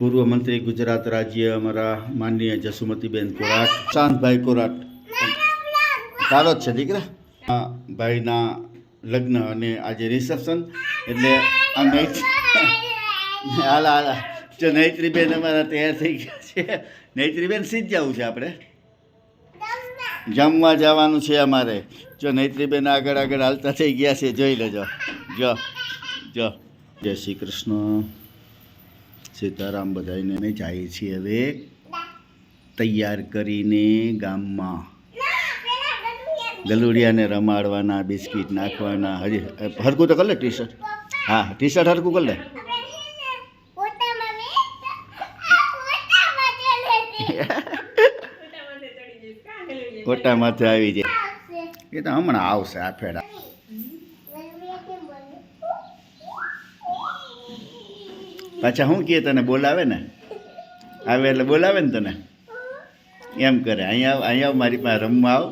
પૂર્વ મંત્રી ગુજરાત રાજ્ય અમારા માનનીય જસુમતીબેન કોરાટ શાંતભાઈ કોરાટ. તારો જ છે દીકરા. ભાઈના લગ્ન અને આજે રિસેપ્શન એટલે આ નૈત હાલા હાલા જો નૈત્રીબેન અમારા તૈયાર થઈ ગયા છે. નૈત્રીબેન સીધ જવું છે આપણે? જમવા જવાનું છે અમારે. જો નૈત્રીબેન આગળ આગળ હાલતા થઈ ગયા છે. જોઈ લેજો. જો જો. જય શ્રી કૃષ્ણ. સીતારામ બધાને અમે જઈએ છીએ હવે તૈયાર કરીને ગામમાં ગલુડિયાને રમાડવાના બિસ્કિટ નાખવાના. હજી હરકું તો કર લે ટી શર્ટ હા ટી શર્ટ હરકું કર લે. માથે આવી જાય એ તો હમણાં આવશે આ ફેરા. પાછા શું કહે તને બોલાવે ને? આવે એટલે બોલાવે ને તને? એમ કરે. અહીંયા આવ અહીંયા આવ મારી પાસે રમવા આવ.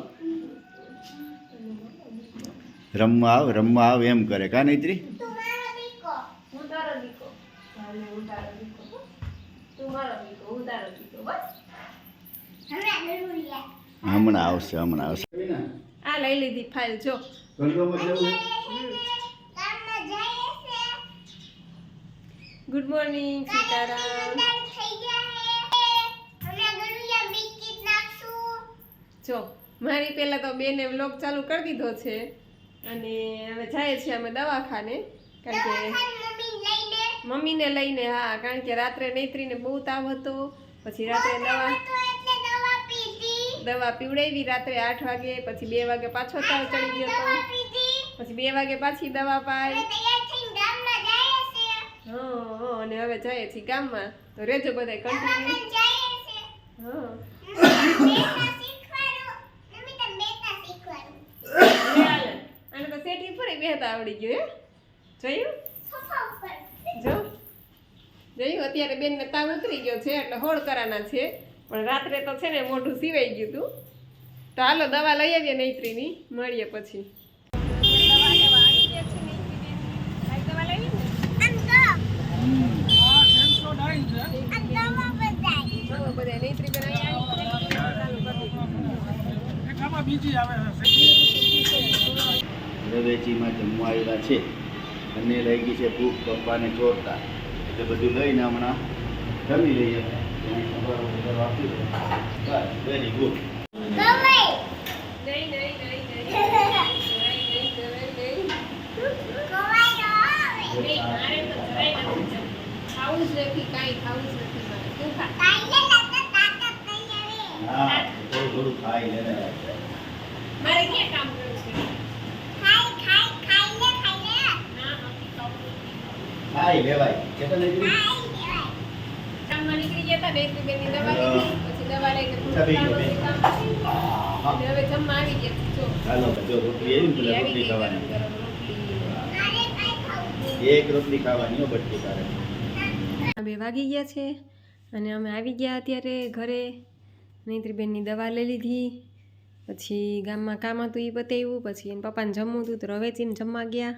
રમવા આવ રમવા આવ એમ કરે. કા નૈત્રી? હું તારો દીકો હાલે હું તારો દીકો તું મારો દીકો હું તારો દીકો બસ હમણાં આવશે હમણાં આવશે. આ લઈ લીધી ફાઇલ જો. ગુડ મોર્નિંગ સીતારામ જો મારી પહેલાં તો બેને વ્લોગ ચાલુ કરી દીધો છે. અને હવે જાય છે અમે દવાખાને કારણ કે મમ્મીને લઈને હા કારણ કે રાત્રે નૈત્રીને બહુ તાવ હતો. પછી રાત્રે દવા દવા પીવડાવી રાત્રે આઠ વાગે પછી બે વાગે પાછો તાવ ચડી ગયો હતો પછી બે વાગે પાછી દવા પાઈ. હા અને હવે જઈએ છીએ ગામમાં. તો રેજો બધા કન્ટિન્યુ હા. હાલે. આને તો સેટી ફરી બેહતા આવડી ગયું હે? જોયું? જો. જોયું? અત્યારે બેનને તાવ ઉતરી ગયો છે એટલે હોળ કરાના છે. પણ રાત્રે તો છે ને મોઢું સિવાઈ ગયું હતું તો હાલો દવા લઈ આવીએ નૈત્રીની. મળીએ પછી બધા નૈત્રી બેન અહીંયા આવી રવેચીમાં જમવા આવેલા છે. અને લઈ ગઈ છે ભૂખ પપ્પાને ચોરતા એટલે બધું લઈને હમણાં જમી લઈએ. Very good. ખાવું જ નથી કાંઈ ખાવું જ નથી મારે તું ખા હા થોડું થોડું ખાઈ લે. મારે ક્યાં કામ કરવું છે? ના નથી ખાવું. ખાઈ લેવાય છે તો કામમાં નીકળી ગયા હતા ને એક દવા લીધી. પછી દવા લઈને ચાલી થોડું ગયો કામ બેન. હતું, કામ હતું. હા. અને હવે જમવા આવી ગયા છે, જો. જો રોટલી એવી પેલા રોટલી ખાવાની. એક રોટલી ખાવાની હો બટકી બે વાગી ગયા છે અને અમે આવી ગયા અત્યારે ઘરે. નૈત્રીબેનની દવા લઈ લીધી. પછી ગામમાં કામ હતું એ પતાવ્યું પછી એને પપ્પાને જમવું હતું તો રવેચીને જમવા ગયા.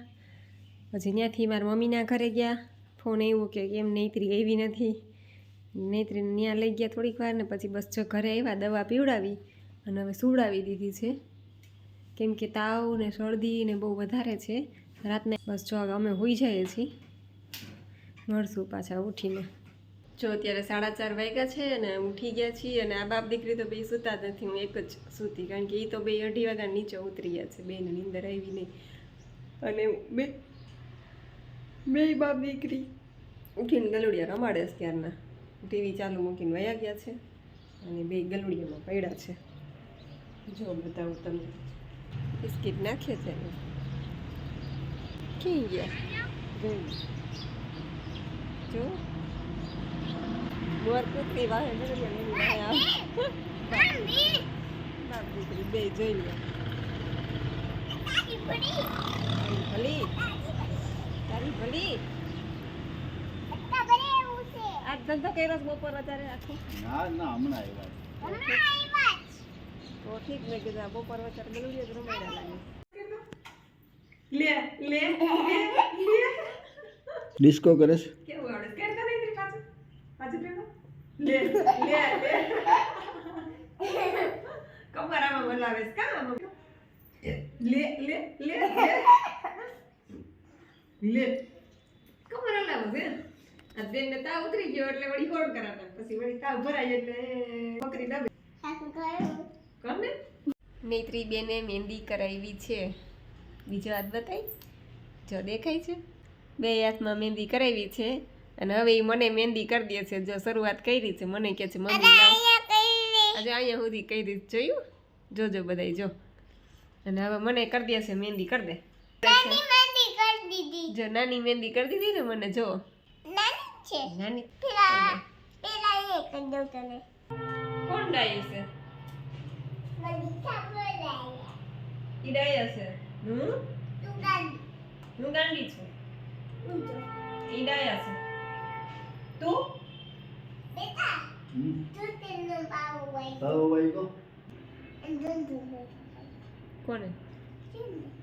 પછી ત્યાંથી મારા મમ્મીના ઘરે ગયા. ફોન આવ્યો કે કેમ નૈત્રી આવી નથી? નૈત્રીને ત્યાં લઈ ગયા થોડીક વાર ને પછી બસ જો ઘરે આવ્યા, દવા પીવડાવી અને હવે સુવડાવી દીધી છે. કેમ કે તાવ ને શરદી ને બહુ વધારે છે. રાતને બસ જો અમે હોઈ જઈએ છીએ. મળશું પાછા ઉઠીને. જો અત્યારે સાડા ચાર વાગ્યા છે અને ઉઠી ગયા છીએ અને આ બાપ દીકરી તો બે સૂતા જ નથી, હું એક જ સૂતી, કારણ કે એ તો બે અઢી વાગ્યા નીચે ઉતરી ગયા છે બેને નીંદર આવી નહીં. અને બે બે બાપ દીકરી ઉઠીને ગલુડિયા રમાડે છે ત્યારના. ટીવી ચાલુ મૂકીને વયા ગયા છે અને બે ગલુડિયામાં પડ્યા છે. જો બતાવું તમને. બિસ્કિટ નાખે છે ક્યાં ગયા? જો. મોર કુતરી વાહે દીકરી બે જોઈ લે ભલી તારી ભલી આજ ધંધો કર્યો બપોર અત્યારે આખો? ના ના હમણાં આવ્યા તો ઠીક મેં કીધું આ બપોર અત્યારે ગલુડિયા જ રમાડ્યા લાગે લે લે લે. ડિસ્કો કરે છે કેવું આવડે સ્કેન કરી પાછું લે લે લે. કમરામાં બોલાવે છે કા? લે લે લે લે. લે. કમર હલાવો છે? આ બેનને તાવ ઉતરી ગયો એટલે વળી હોડ કરાતા પછી વળી તાવ ભરાય એટલે બકરી ડબે કર ને? નેત્રી બેને મહેંદી કરાવી છે. બીજો હાથ બતાવી જો દેખાય છે. બે હાથમાં મહેંદી કરાવી છે. અને હવે એ મને મહેંદી કરી દે છે. જો શરૂઆત કરી છે મને કહે છે મમ્મી આજે અહીંયા સુધી કહી દીધું જોયું? જોજો બધાય જો. અને હવે મને કરી દે છે મહેંદી કરી દે. જો નાની મહેંદી કરી દીધી ને મને જો. નાની કોણ ડાયું છે? ઈ ડાયા છે. હું? હું ગાંડી છું? ઈ ડાયા છે. તું? તારો ભાઈ તો કોને?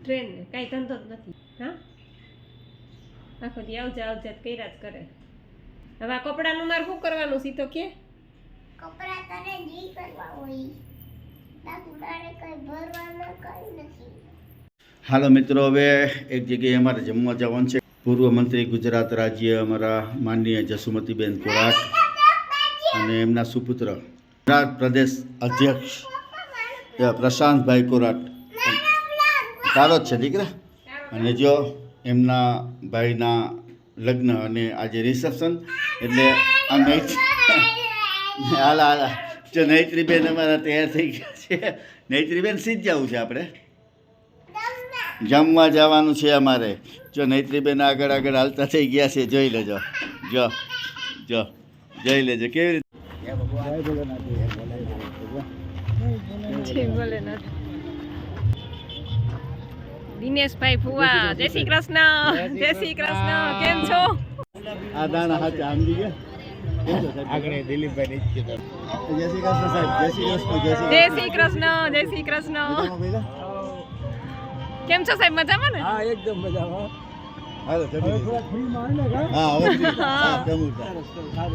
ટ્રેન ને કાંઈ ધંધો જ નથી. હા? આખો દી આવજા આવજા કર્યા જ કરે. હવે આ કપડાનું મારે શું કરવાનું સીધો કે? કપડા તને જી કરવા હોય. બાકી મારે કઈ ભરવાનું કઈ નથી. હાલો મિત્રો હવે એક જગ્યાએ અમારે જમવા જવાનું છે. પૂર્વ મંત્રી ગુજરાત રાજ્ય અમારા માનનીય જસુમતીબેન કોરાટ અને એમના સુપુત્ર, ગુજરાત પ્રદેશ અધ્યક્ષ પ્રશાંતભાઈ કોરાટ તારો જ છે, દીકરા? અને જો એમના ભાઈના લગ્ન અને આજે રિસેપ્શન એટલે આ આલા હાલા જો નૈત્રીબેન અમારા તૈયાર થઈ ગયા છે. નૈત્રીબેન સીધ જવું છે આપણે. જમવા જવાનું છે અમારે. જો નૈત્રીબેન આગળ આગળ હાલતા થઈ ગયા છે જોઈ લેજો. જો જો જોઈ લેજો કેવી રીતે? દિનેશભાઈ ફુવા જય શ્રી કૃષ્ણ જય શ્રી કૃષ્ણ. કેમ છો? આ દાણા હાથે ગયા? આગળ દિલીપભાઈ જય શ્રી કૃષ્ણ સાહેબ જય શ્રી કૃષ્ણ જય શ્રી કૃષ્ણ. જય શ્રી કૃષ્ણ? કેમ છો સાહેબ? મજામાં ને? હા એકદમ મજામાં. હાલો જમી હવે થોડા ફ્રી માં ને કા હા હવે હા.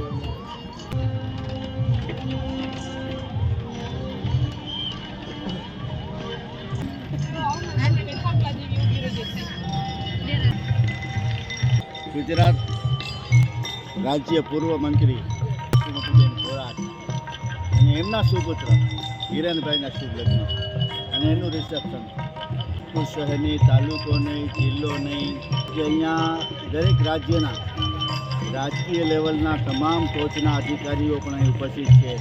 ગુજરાત રાજ્ય પૂર્વ મંત્રી અને એમના સુપુત્ર હિરેનભાઈના શુભ લગ્ન અને એનું રિસેપ્શન કોઈ શહેર તાલુકો નહીં, જિલ્લો નહીં, જે અહીંયા દરેક રાજ્યના, રાજકીય લેવલના તમામ ટોચના અધિકારીઓ પણ અહીં ઉપસ્થિત છે.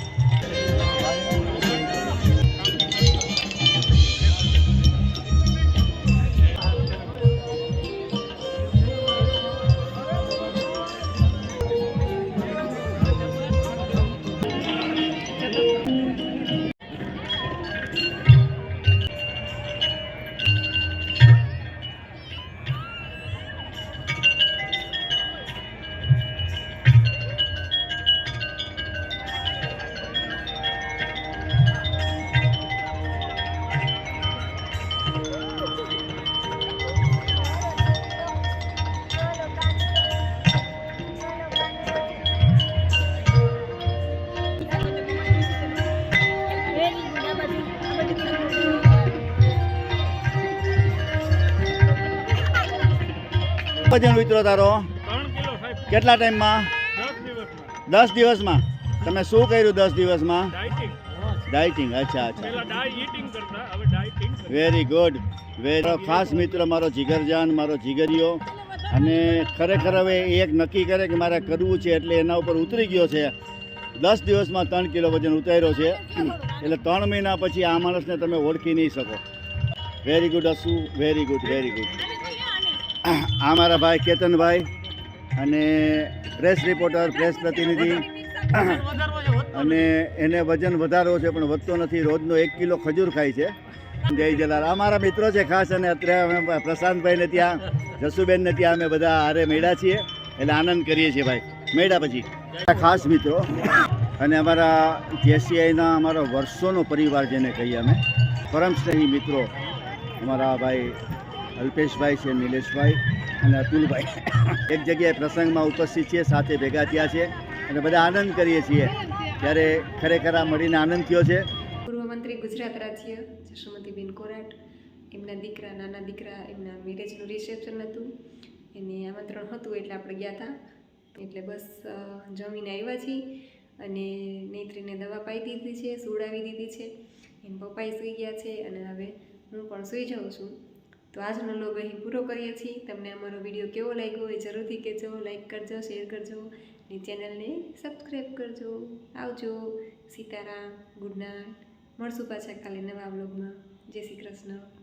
વજન ઉતરો તારો? કેટલા ટાઈમમાં? દસ દિવસમાં. તમે શું કર્યું દસ દિવસમાં? ડાયટિંગ અચ્છા અચ્છા. વેરી ગુડ વેરી ખાસ મિત્ર મારો જીગરજાન મારો જીગરીયો અને ખરેખર હવે એક નક્કી કરે કે મારે કરવું છે એટલે એના ઉપર ઉતરી ગયો છે. દસ દિવસમાં ત્રણ કિલો વજન ઉતાર્યો છે. એટલે ત્રણ મહિના પછી આ માણસને તમે ઓળખી નહીં શકો. Very good Hasu very good very good આ મારા ભાઈ કેતનભાઈ અને પ્રેસ રિપોર્ટર પ્રેસ પ્રતિનિધિ. અને એને વજન વધારવો છે, પણ વધતો નથી. રોજનો એક કિલો ખજૂર ખાય છે. જય જલાલ આ મારા મિત્રો છે ખાસ, અને અત્યારે અમે પ્રશાંતભાઈને ત્યાં, જસુબેનને ત્યાં અમે બધા હારે મેળા છીએ. એટલે આનંદ કરીએ છીએ ભાઈ. મેળા પછી. ખાસ મિત્રો. અને અમારા જેસીઆઈના અમારો વર્ષોનો પરિવાર જેને કહીએ અમે. પરમ સ્નેહી મિત્રો અમારા ભાઈ અલ્પેશભાઈ છે, નિલેશભાઈ. અને અતુલભાઈ. એક જગ્યાએ પ્રસંગમાં ઉપસ્થિત છે સાથે ભેગા થયા છે અને બધા આનંદ કરીએ છીએ. ત્યારે ખરેખર આ મળીને આનંદ થયો છે. પૂર્વ મંત્રી ગુજરાત રાજ્ય જશુમતીબેન કોરાટ, એમના દીકરા, નાના દીકરા, એમના મેરેજનું રિસેપ્શન હતું. એને આમંત્રણ હતું એટલે આપણે ગયા હતા. એટલે બસ જમીને આવ્યા છીએ અને નેત્રીને દવા પાઈ દીધી છે સુડાવી દીધી છે. એમ પપ્પાએ સૂઈ ગયા છે અને હવે હું પણ સૂઈ જાઉં છું. તો આજનો લોગ અહીં પૂરો કરીએ છીએ. તમને અમારો વીડિયો કેવો લાગ્યો એ જરૂરથી કહેજો લાઈક કરજો શેર કરજો અને ચેનલને સબસ્ક્રાઈબ કરજો. આવજો. Sitaram, good night. મળશું પાછા કાલે નવા બ્લોગમાં જય શ્રી કૃષ્ણ.